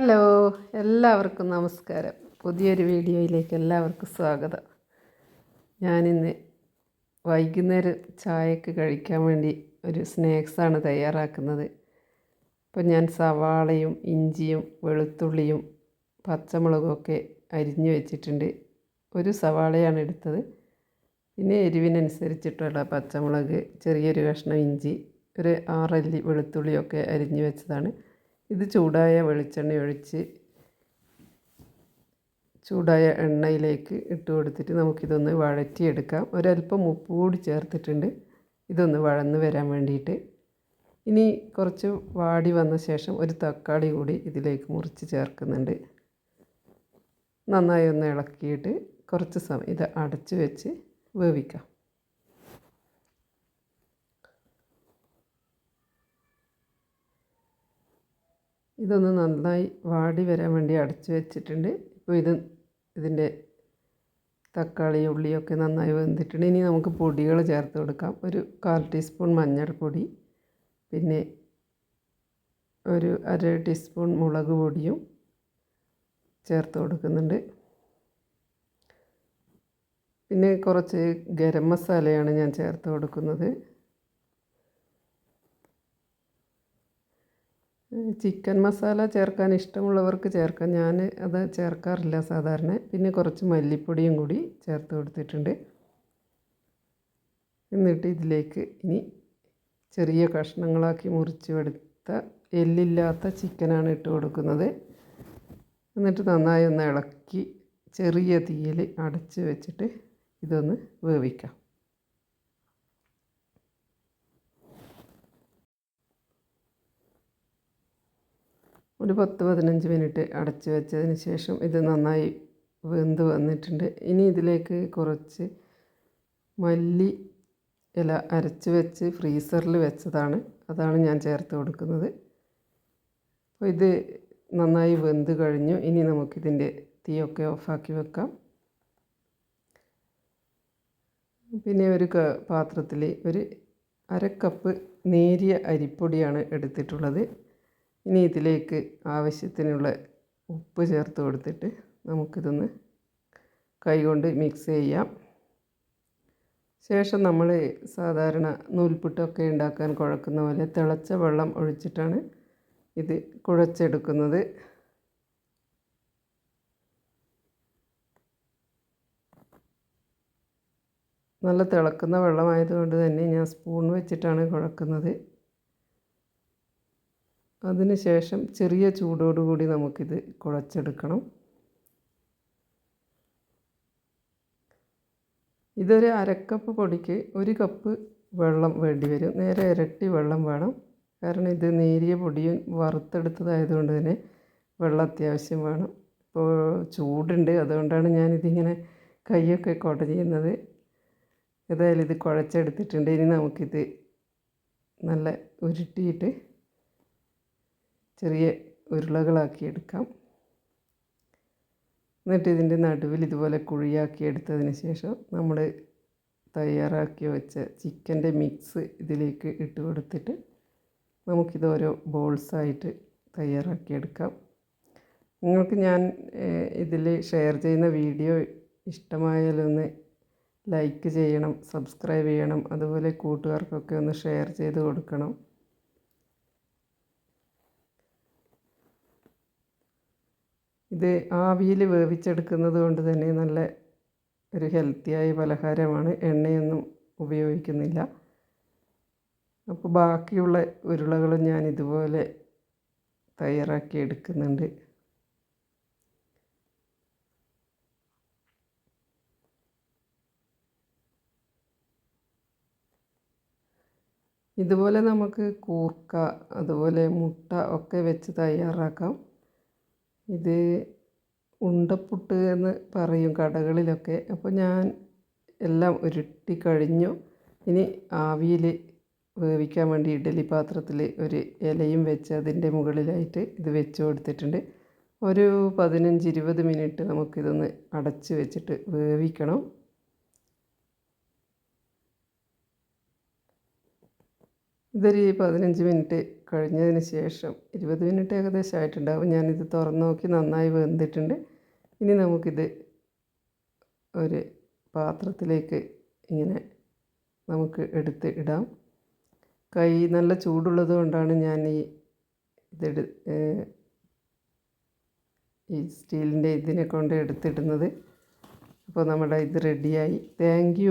Hello എല്ലാവർക്കും നമസ്കാരം. പുതിയൊരു വീഡിയോയിലേക്ക് എല്ലാവർക്കും സ്വാഗതം. ഞാനിന്ന് വൈകുന്നേരം ചായക്ക് കഴിക്കാൻ വേണ്ടി ഒരു സ്നാക്സാണ് തയ്യാറാക്കുന്നത്. അപ്പോൾ ഞാൻ സവാളയും ഇഞ്ചിയും വെളുത്തുള്ളിയും പച്ചമുളകും ഒക്കെ അരിഞ്ഞു വെച്ചിട്ടുണ്ട്. ഒരു സവാളയാണ് എടുത്തത്. പിന്നെ എരിവിനനുസരിച്ചിട്ടുള്ള പച്ചമുളക് ചെറിയൊരു കഷ്ണം ഇഞ്ചി ഒരു ആറല്ലി വെളുത്തുള്ളിയൊക്കെ അരിഞ്ഞു വെച്ചതാണ്. ഇത് ചൂടായ വെളിച്ചെണ്ണ ഒഴിച്ച് ചൂടായ എണ്ണയിലേക്ക് ഇട്ട് കൊടുത്തിട്ട് നമുക്കിതൊന്ന് വഴറ്റിയെടുക്കാം. ഒരല്പം ഉപ്പ് കൂടി ചേർത്തിട്ടുണ്ട്. ഇതൊന്ന് വഴന്ന് വരാൻ വേണ്ടിയിട്ട്. ഇനി കുറച്ച് വാടി വന്ന ശേഷം ഒരു തക്കാളി കൂടി ഇതിലേക്ക് മുറിച്ച് ചേർക്കുന്നുണ്ട്. നന്നായി ഒന്ന് ഇളക്കിയിട്ട് കുറച്ച് സമയം ഇത് അടച്ച് വെച്ച് വേവിക്കാം. ഇതൊന്ന് നന്നായി വാടി വരാൻ വേണ്ടി അടച്ചു വെച്ചിട്ടുണ്ട്. ഇപ്പോൾ ഇത് ഇതിന്റെ തക്കാളി ഉള്ളിയൊക്കെ നന്നായി വെന്തിട്ടുണ്ട്. ഇനി നമുക്ക് പൊടികൾ ചേർത്ത് കൊടുക്കാം. ഒരു കാൽ ടീസ്പൂൺ മഞ്ഞൾപ്പൊടി പിന്നെ ഒരു അര ടീസ്പൂൺ മുളക് പൊടിയും ചേർത്ത് കൊടുക്കുന്നുണ്ട്. പിന്നെ കുറച്ച് ഗരം മസാലയാണ് ഞാൻ ചേർത്ത് കൊടുക്കുന്നത്. ചിക്കൻ മസാല ചേർക്കാൻ ഇഷ്ടമുള്ളവർക്ക് ചേർക്കാം. ഞാൻ അത് ചേർക്കാറില്ല സാധാരണ. പിന്നെ കുറച്ച് മല്ലിപ്പൊടിയും കൂടി ചേർത്ത് കൊടുത്തിട്ടുണ്ട്. എന്നിട്ട് ഇതിലേക്ക് ഇനി ചെറിയ കഷ്ണങ്ങളാക്കി മുറിച്ചെടുത്ത എല്ലില്ലാത്ത ചിക്കനാണ് ഇട്ട് കൊടുക്കുന്നത്. എന്നിട്ട് നന്നായി ഒന്ന് ഇളക്കി ചെറിയ തീയിൽ അടച്ച് വെച്ചിട്ട് ഇതൊന്ന് വേവിക്കാം. ഒരു പത്ത് പതിനഞ്ച് മിനിറ്റ് അടച്ച് വെച്ചതിന് ശേഷം ഇത് നന്നായി വെന്ത് വന്നിട്ടുണ്ട്. ഇനി ഇതിലേക്ക് കുറച്ച് മല്ലി ഇല അരച്ച് വെച്ച് ഫ്രീസറിൽ വെച്ചതാണ്. അതാണ് ഞാൻ ചേർത്ത് കൊടുക്കുന്നത്. അപ്പോൾ ഇത് നന്നായി വെന്ത് കഴിഞ്ഞു. ഇനി നമുക്കിതിന്റെ തീയൊക്കെ ഓഫാക്കി വെക്കാം. പിന്നെ ഒരു പാത്രത്തിൽ ഒരു അര കപ്പ് നേരിയ അരിപ്പൊടിയാണ് എടുത്തിട്ടുള്ളത്. ഇനി ഇതിലേക്ക് ആവശ്യത്തിനുള്ള ഉപ്പ് ചേർത്ത് കൊടുത്തിട്ട് നമുക്കിതൊന്ന് കൈകൊണ്ട് മിക്സ് ചെയ്യാം. ശേഷം നമ്മൾ സാധാരണ നൂൽപുട്ടൊക്കെ ഉണ്ടാക്കാൻ കുഴക്കുന്ന പോലെ തിളച്ച വെള്ളം ഒഴിച്ചിട്ടാണ് ഇത് കുഴച്ചെടുക്കുന്നത്. നല്ല തിളക്കുന്ന വെള്ളമായതുകൊണ്ട് തന്നെ ഞാൻ സ്പൂൺ വെച്ചിട്ടാണ് കുഴക്കുന്നത്. അതിനുശേഷം ചെറിയ ചൂടോടുകൂടി നമുക്കിത് കുഴച്ചെടുക്കണം. ഇതൊരു അരക്കപ്പ് പൊടിക്ക് ഒരു കപ്പ് വെള്ളം വേണ്ടി വരും. നേരെ ഇരട്ടി വെള്ളം വേണം. കാരണം ഇത് നേരിയ പൊടിയും വറുത്തെടുത്തതായതുകൊണ്ട് തന്നെ വെള്ളം അത്യാവശ്യം വേണം. ഇപ്പോൾ ചൂടുണ്ട്. അതുകൊണ്ടാണ് ഞാനിതിങ്ങനെ കൈയൊക്കെ കോട്ട ചെയ്യുന്നത്. ഏതായാലും ഇത് കുഴച്ചെടുത്തിട്ടുണ്ട്. ഇനി നമുക്കിത് നല്ല ഉരുട്ടിയിട്ട് ചെറിയ ഉരുളകളാക്കി എടുക്കാം. എന്നിട്ട് ഇതിന്റെ നടുവിൽ ഇതുപോലെ കുഴിയാക്കി എടുത്തതിന് ശേഷം നമ്മൾ തയ്യാറാക്കി വെച്ച ചിക്കന്റെ മിക്സ് ഇതിലേക്ക് ഇട്ട് കൊടുത്തിട്ട് നമുക്കിത് ഓരോ ബോൾസായിട്ട് തയ്യാറാക്കിയെടുക്കാം നിങ്ങൾക്ക് ഞാൻ ഇതിൽ ഷെയർ ചെയ്യുന്ന വീഡിയോ ഇഷ്ടമായാലൊന്ന് ലൈക്ക് ചെയ്യണം സബ്സ്ക്രൈബ് ചെയ്യണം അതുപോലെ കൂട്ടുകാർക്കൊക്കെ ഒന്ന് ഷെയർ ചെയ്ത് കൊടുക്കണം. ഇത് ആവിയിൽ വേവിച്ചെടുക്കുന്നത് കൊണ്ട് തന്നെ നല്ല ഒരു ഹെൽത്തിയായ പലഹാരമാണ്. എണ്ണയൊന്നും ഉപയോഗിക്കുന്നില്ല. അപ്പോൾ ബാക്കിയുള്ള ഉരുളകളും ഞാൻ ഇതുപോലെ തയ്യാറാക്കി എടുക്കുന്നുണ്ട്. ഇതുപോലെ നമുക്ക് കൂർക്ക അതുപോലെ മുട്ട ഒക്കെ വെച്ച് തയ്യാറാക്കാം. ഇത് ഉണ്ടപ്പുട്ട് എന്ന് പറയും കടകളിലൊക്കെ. അപ്പോൾ ഞാൻ എല്ലാം ഉരുട്ടി കഴിഞ്ഞു. ഇനി ആവിയിൽ വേവിക്കാൻ വേണ്ടി ഇഡ്ഡലി പാത്രത്തിൽ ഒരു ഇലയും വെച്ച് അതിന്റെ മുകളിലായിട്ട് ഇത് വെച്ച് കൊടുത്തിട്ടുണ്ട്. ഒരു പതിനഞ്ച് ഇരുപത് മിനിറ്റ് നമുക്കിതൊന്ന് അടച്ച് വെച്ചിട്ട് വേവിക്കണം. ഇതൊരു പതിനഞ്ച് മിനിറ്റ് കഴിഞ്ഞതിന് ശേഷം ഇരുപത് മിനിറ്റ് ഏകദേശം ആയിട്ടുണ്ടാവും. ഞാനിത് തുറന്ന് നോക്കി നന്നായി വെന്തിട്ടുണ്ട്. ഇനി നമുക്കിത് ഒരു പാത്രത്തിലേക്ക് ഇങ്ങനെ നമുക്ക് എടുത്ത് ഇടാം. കൈ നല്ല ചൂടുള്ളത് കൊണ്ടാണ് ഞാൻ ഈ ഇതെടു ഈ സ്റ്റീലിന്റെ ഇതിനെ കൊണ്ട് എടുത്തിടുന്നത്. അപ്പോൾ നമ്മുടെ ഇത് റെഡിയായി. താങ്ക്